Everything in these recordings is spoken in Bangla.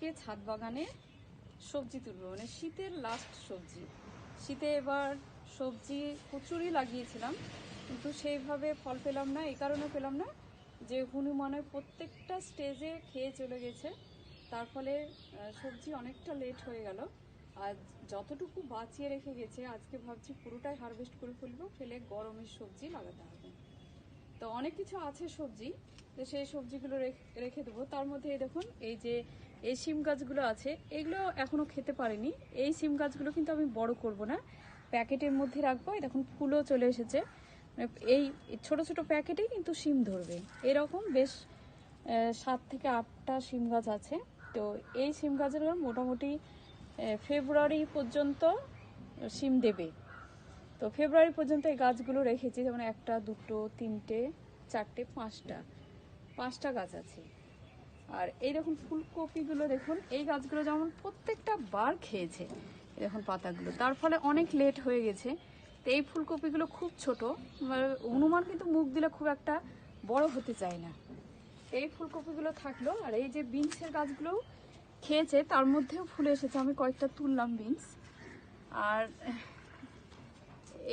আজকে ছাদ বাগানে সবজি তুলবো মানে শীতের লাস্ট সবজি। শীতে এবার সবজি প্রচুরই লাগিয়েছিলাম, কিন্তু সেইভাবে ফল পেলাম না এই কারণে পেলাম না, যে হনুমানের প্রত্যেকটা স্টেজে খেয়ে চলে গেছে। তার ফলে সবজি অনেকটা লেট হয়ে গেল। আর যতটুকু বাঁচিয়ে রেখে গেছে, আজকে ভাবছি পুরোটাই হারভেস্ট করে ফেলব, ফেলে গরমের সবজি লাগাতে হবে। তো অনেক কিছু আছে সবজি, তো সেই সবজিগুলো রেখ- দেবো। তার মধ্যে দেখুন, এই যে এই সিম গাছগুলো আছে, এগুলো এখনও খেতে পারেনি। এই সিম গাছগুলো কিন্তু আমি বড় করব না। প্যাকেটের মধ্যে রাখব। দেখুন, ফুলও চলে এসেছে। মানে এই ছোট ছোট প্যাকেটেই কিন্তু সিম ধরবে। এরকম বেশ সাত থেকে আটটা সিম গাছ আছে। তো এই সিম গাছগুলো মোটামুটি ফেব্রুয়ারি পর্যন্ত সিম দেবে। তো ফেব্রুয়ারি পর্যন্ত এই গাছগুলো রেখেছি। যেমন একটা, দুটো, তিনটে, চারটে, পাঁচটা। পাঁচটা গাছ আছে। আর এই দেখুন ফুলকপিগুলো দেখুন, এই গাছগুলো যেমন প্রত্যেকটা বার খেয়েছে দেখুন পাতাগুলো। তার ফলে অনেক লেট হয়ে গেছে। তো এই ফুলকপিগুলো খুব ছোট মানে হনুমান কিন্তু মুখ দিলে খুব একটা বড় হতে চায় না। এই ফুলকপিগুলো থাকল, আর এই যে বিনসের গাছগুলো খেয়েছে, তার মধ্যেও ফুল এসেছে। আমি কয়েকটা তুললাম বিনস। আর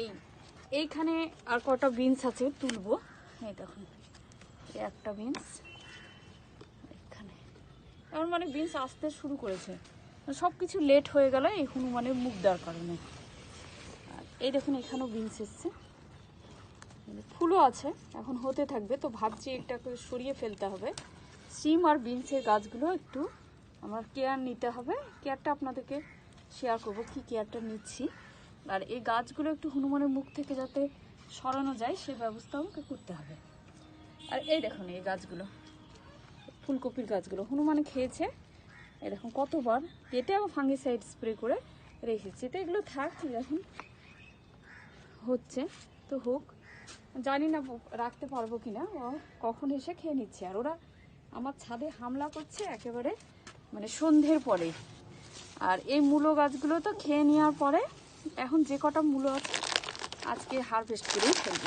এই, এইখানে আর কটা বিনস আছে, তুলবো। এই দেখুন একটা বিনস। এমন মানে বিনস আসতে শুরু করেছে। সব কিছু লেট হয়ে গেল এই হনুমানের মুখ দেওয়ার কারণে। এই দেখুন, এখানেও বিনস এসছে। ফুলও আছে, এখন হতে থাকবে। তো ভাবছি একটা করে সরিয়ে ফেলতে হবে। সিম আর বিনসের গাছগুলো একটু আমার কেয়ার নিতে হবে। কেয়ারটা আপনাদেরকে শেয়ার করব, কি কেয়ারটা নিচ্ছি। আর এই গাছগুলো একটু হনুমানের মুখ থেকে যাতে সরানো যায়, সে ব্যবস্থা আমাকে করতে হবে। আর এই দেখুন, এই গাছগুলো। ফুলকপির গাছগুলো। হনুমানে খেয়েছে। এরকম কতবার কেটে আবার ফাঙ্গিসাইড স্প্রে করে রেখেছি। তো এগুলো থাক এখন হচ্ছে, তো হোক। জানি না রাখতে পারব কিনা। ও কখন এসে খেয়ে নিচ্ছে। আর ওরা আমার ছাদে হামলা করছে একেবারে মানে সন্ধ্যের পরে আর এই মূলো গাছগুলো তো খেয়ে নেওয়ার পরে এখন যে কটা মূলো আছে, আজকে হারভেস্ট করেই ফেলব।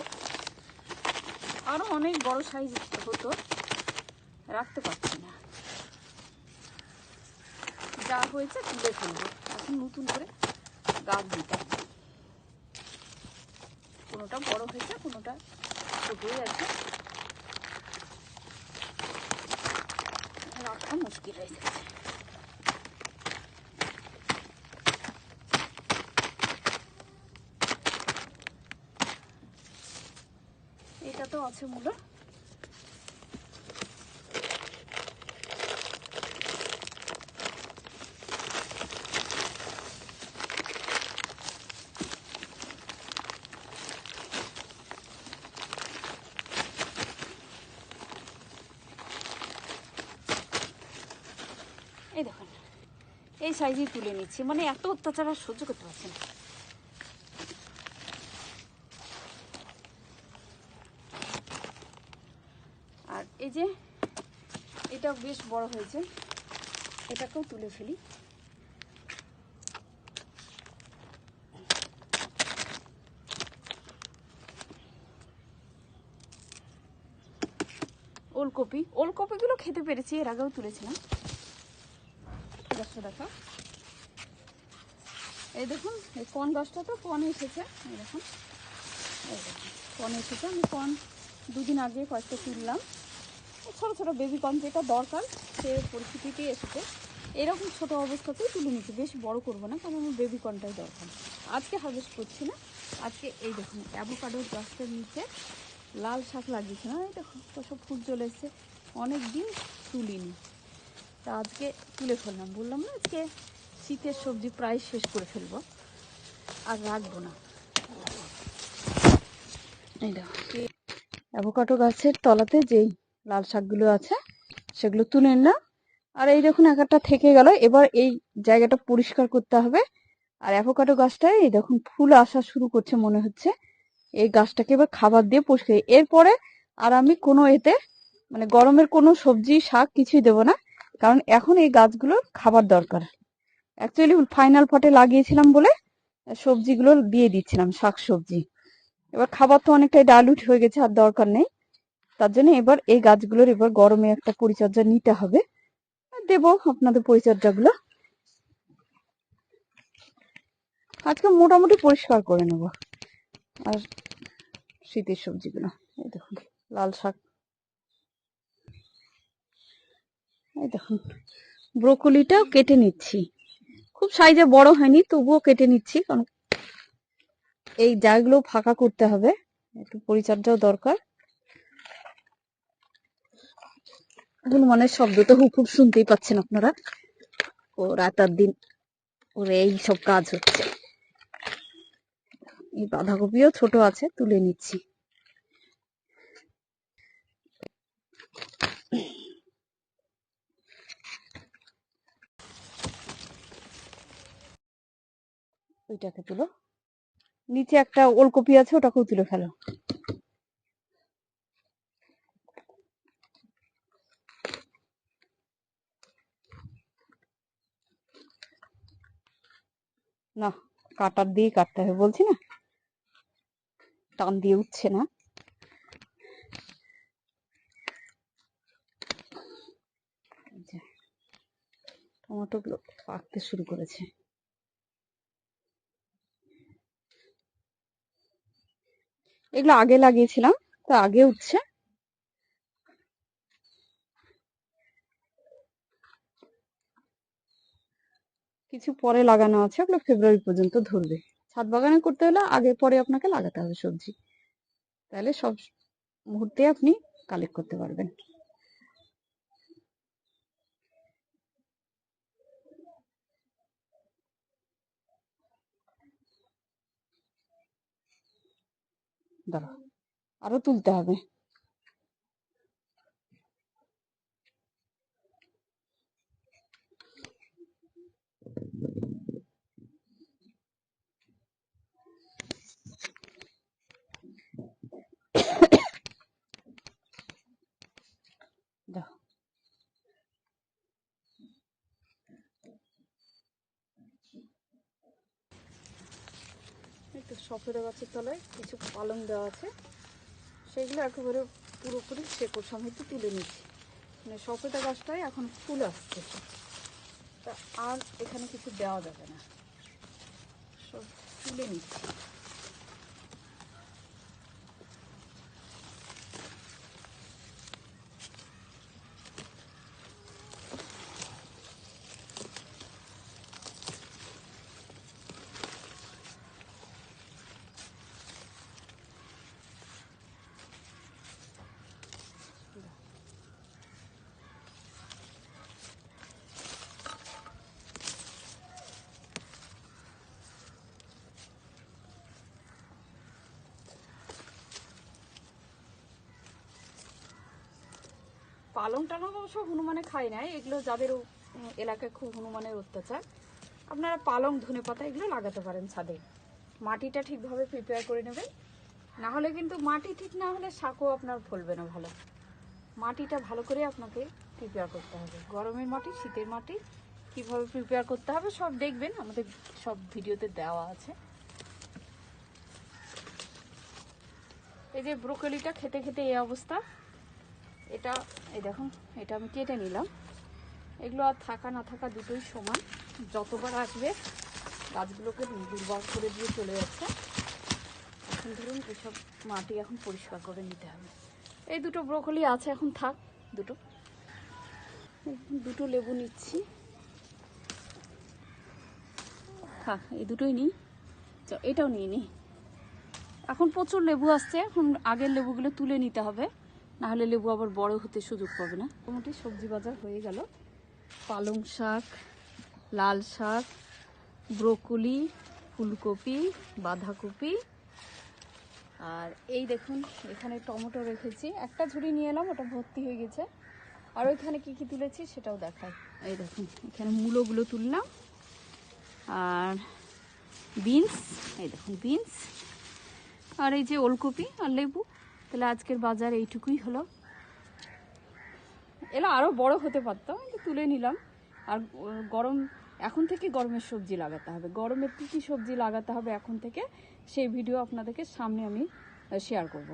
আরও অনেক বড় সাইজ হতো। রাখতে পারছি না। যা হয়েছে তুলে ফেলব। এখন নতুন করে গাছ দিতে হবে। কোনোটা বড় হয়েছে, কোনোটা ছোটই আছে। রাখা মুশকিল হয়ে যাচ্ছে এটা তো আছে মূলো এই দেখুন এই সাইজেই তুলে নিচ্ছি। মানে এত অত্যাচার আর সহ্য করতে পারছি না। আর এই যে, এটা বেশ বড় হয়েছে। এটাকেও তুলে ফেলি। ওলকপি। ওলকপিগুলো খেতে পেরেছি, এর আগেও তুলেছিলাম। গাছটা দেখা। এই দেখুন, এই কন গাছটা তো, কন এসেছে। এই দেখুন, এই কন এসেছে। আমি কন দুদিন আগে কয়েকটা তুললাম ছোটো ছোটো বেবি কর্ন যেটা দরকার, সে পরিস্থিতিতেই এসেছে। এরকম ছোট অবস্থাতেই তুলে নিচ্ছি। বেশি বড় করব না, কারণ আমার বেবি কর্নটাই দরকার। আজকে হারভেস্ট করছি না। আজকে এই দেখুন অ্যাভোকাডোর গাছটার নিচে লাল শাক লাগিয়েছে। না, এই দেখুন সব ফুল চলে এসছে। অনেক দিন তুলিনি। তা আজকে তুলে ফেললাম বললাম না, আজকে শীতের সবজি প্রায় শেষ করে ফেলব। আর রাখব না। এই অ্যাভোকাডো গাছের তলাতে যেই লাল শাকগুলো আছে, সেগুলো তুলে নিলাম। আর এই দেখুন এক একটা থেকে গেল। এবার এই জায়গাটা পরিষ্কার করতে হবে। আর অ্যাভোকাডো গাছটায় এই দেখুন, ফুল আসা শুরু করছে মনে হচ্ছে। এই গাছটাকে এবার খাবার দিয়ে পরিষ্কার এরপরে আর আমি কোনো এতে মানে গরমের কোনো সবজি, শাক কিছুই দেবো না। কারণ এখন এই গাছগুলোর খাবার দরকার। অ্যাকচুয়ালি ফাইনাল পটে লাগিয়েছিলাম বলে সবজিগুলো দিয়ে দিচ্ছিলাম শাক সবজি এবার খাবার তো অনেকটাই ডাইলুট হয়ে গেছে, আর দরকার নেই। তার জন্য এবার এই গাছগুলোর এবার গরমে একটা পরিচর্যা নিতে হবে। দেব আপনাদের পরিচর্যাগুলো। আজকে মোটামুটি পরিষ্কার করে নেব। আর শীতের সবজিগুলো, এই দেখুন, লাল শাক। এই দেখুন, ব্রোকলিটাও কেটে নিচ্ছি। খুব সাইজে বড় হয়নি, তবুও কেটে নিচ্ছি, কারণ এই জায়গাগুলো ফাঁকা করতে হবে, একটু পরিচর্যাও দরকার। এখন হনুমানের শব্দ তো হুক শুনতেই পাচ্ছেন আপনারা। ও রাত আর দিন, ওর এই সব কাজ হচ্ছে। এই বাঁধাকপিও ছোট আছে, তুলে নিচ্ছি। ওইটাকে তুলো। নিচে একটা ওলকপি আছে, ওটাকেও তুলে ফেলো। না, কাটার দিয়ে কাটতে হবে বলছি না? টান দিয়ে উঠছে না। টমেটোগুলো পাকতে শুরু করেছে। এগুলো আগে লাগিয়েছিলাম, তো আগে উঠছে। কিছু পরে লাগানো আছে, ওগুলো ফেব্রুয়ারি পর্যন্ত ধরবে। ছাদ বাগানে করতে হলে আগে পরে আপনাকে লাগাতে হবে সবজি। তাহলে সব মুহূর্তে আপনি কালেক্ট করতে পারবেন। দাঁড়াও আরও তুলতে হবে। এই গাছের তলায় কিছু পালং দেওয়া আছে। সেগুলো একেবারে পুরোপুরি শেকড় সমেত তুলে নিচ্ছি। মানে সফেদা গাছটাই এখন ফুল আসছে। তা আর এখানে কিছু দেওয়া যাবে না। সব তুলে নিচ্ছি। পালং টালং অবশ্য হনুমানে খায় না এগুলো যাদের এলাকায় খুব হনুমানের অত্যাচার, আপনারা পালং ধনে পাতা এগুলো লাগাতে পারেন ছাদে। মাটিটা ঠিকভাবে প্রিপেয়ার করে নেবেন। না হলে কিন্তু মাটি ঠিক না হলে শাকও আপনার ফলবে না ভালো। মাটিটা ভালো করে আপনাকে প্রিপেয়ার করতে হবে। গরমের মাটি, শীতের মাটি, কীভাবে প্রিপেয়ার করতে হবে সব দেখবেন, আমাদের সব ভিডিওতে দেওয়া আছে। এই যে ব্রোকলিটা খেতে খেতে এই অবস্থা। এটা, এই দেখুন, এটা আমি কেটে নিলাম। এগুলো আর থাকা না থাকা দুটোই সমান। যতবার আসবে, গাছগুলোকে দুর্বল করে দিয়ে চলে যাচ্ছে। এখন ধরুন, এসব মাটি এখন পরিষ্কার করে নিতে হবে। এই দুটো ব্রোকলি আছে, এখন থাক, দুটো। দুটো লেবু নিচ্ছি। থাক, এই দুটোই নিই। এটাও নিয়ে নিই। এখন প্রচুর লেবু আসছে, এখন আগের লেবুগুলো তুলে নিতে হবে। না হলে লেবু আবার বড় হতে সুযোগ পাবে না। মোটামুটি সবজি বাজার হয়ে গেল। পালং শাক, লাল শাক, ব্রোকলি, ফুলকপি, বাঁধাকপি। আর এই দেখুন, এখানে টমেটো রেখেছি। একটা ঝুড়ি নিয়ে এলাম, ওটা ভর্তি হয়ে গেছে। আর ওইখানে কি কি তুলেছি সেটাও দেখাই। এই দেখুন, এখানে মূলোগুলো তুললাম। আর বিনস, এই দেখুন বিনস। আর এই যে ওলকপি আর লেবু। তাহলে আজকের বাজার এইটুকুই হলো। এলা আরও বড় হতে পারতো, কিন্তু তুলে নিলাম। আর গরম, এখন থেকে গরমের সবজি লাগাতে হবে। গরমের কী কী সবজি লাগাতে হবে এখন থেকে, সেই ভিডিও আপনাদেরকে সামনে আমি শেয়ার করব।